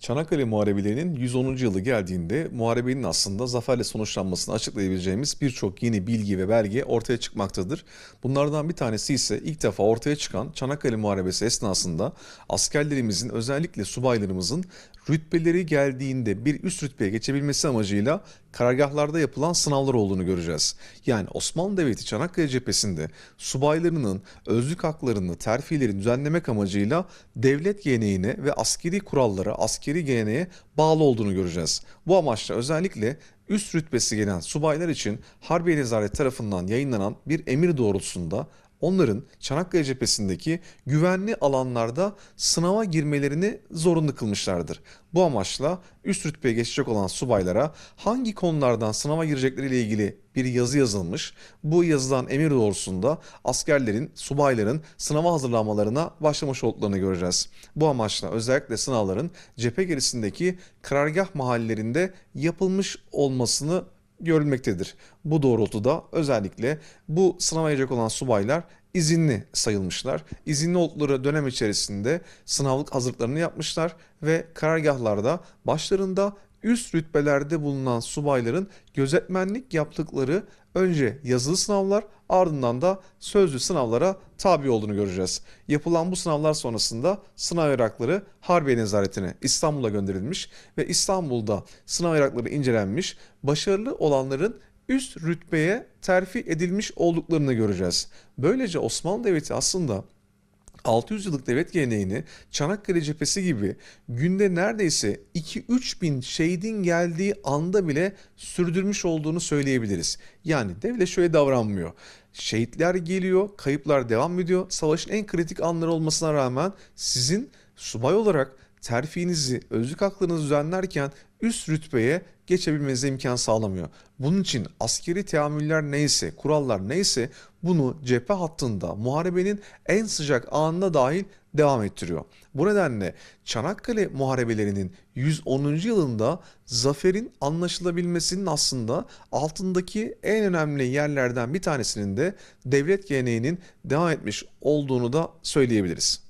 Çanakkale Muharebelerinin 110. yılı geldiğinde muharebenin aslında zaferle sonuçlanmasını açıklayabileceğimiz birçok yeni bilgi ve belge ortaya çıkmaktadır. Bunlardan bir tanesi ise ilk defa ortaya çıkan Çanakkale Muharebesi esnasında askerlerimizin özellikle subaylarımızın rütbeleri geldiğinde bir üst rütbeye geçebilmesi amacıyla karargahlarda yapılan sınavlar olduğunu göreceğiz. Yani Osmanlı Devleti Çanakkale cephesinde subaylarının özlük haklarını, terfilerini düzenlemek amacıyla devlet geleneğine ve askeri kurallara, askeri geleneğe bağlı olduğunu göreceğiz. Bu amaçla özellikle üst rütbesi gelen subaylar için Harbiye Nezaret tarafından yayınlanan bir emir doğrultusunda onların Çanakkale cephesindeki güvenli alanlarda sınava girmelerini zorunlu kılmışlardır. Bu amaçla üst rütbeye geçecek olan subaylara hangi konulardan sınava girecekleriyle ilgili bir yazı yazılmış. Bu yazılan emir doğrultusunda askerlerin, subayların sınava hazırlanmalarına başlamış olduklarını göreceğiz. Bu amaçla özellikle sınavların cephe gerisindeki karargah mahallelerinde yapılmış olmasını görülmektedir. Bu doğrultuda özellikle bu sınava girecek olan subaylar izinli sayılmışlar. İzinli oldukları dönem içerisinde sınavlık hazırlıklarını yapmışlar ve karargahlarda başlarında üst rütbelerde bulunan subayların gözetmenlik yaptıkları önce yazılı sınavlar ardından da sözlü sınavlara tabi olduğunu göreceğiz. Yapılan bu sınavlar sonrasında sınav evrakları Harbiye Nezaretine İstanbul'a gönderilmiş ve İstanbul'da sınav evrakları incelenmiş. Başarılı olanların üst rütbeye terfi edilmiş olduklarını göreceğiz. Böylece Osmanlı Devleti aslında 600 yıllık devlet geleneğini Çanakkale cephesi gibi günde neredeyse 2-3 bin şehidin geldiği anda bile sürdürmüş olduğunu söyleyebiliriz. Yani devlet şöyle davranmıyor. Şehitler geliyor, kayıplar devam ediyor. Savaşın en kritik anları olmasına rağmen sizin subay olarak terfinizi, özlük haklarınızı düzenlerken üst rütbeye geçebilmenize imkan sağlamıyor. Bunun için askeri teamüller neyse, kurallar neyse bunu cephe hattında muharebenin en sıcak anında dahil devam ettiriyor. Bu nedenle Çanakkale muharebelerinin 110. yılında zaferin anlaşılabilmesinin aslında altındaki en önemli yerlerden bir tanesinin de devlet geleneğinin devam etmiş olduğunu da söyleyebiliriz.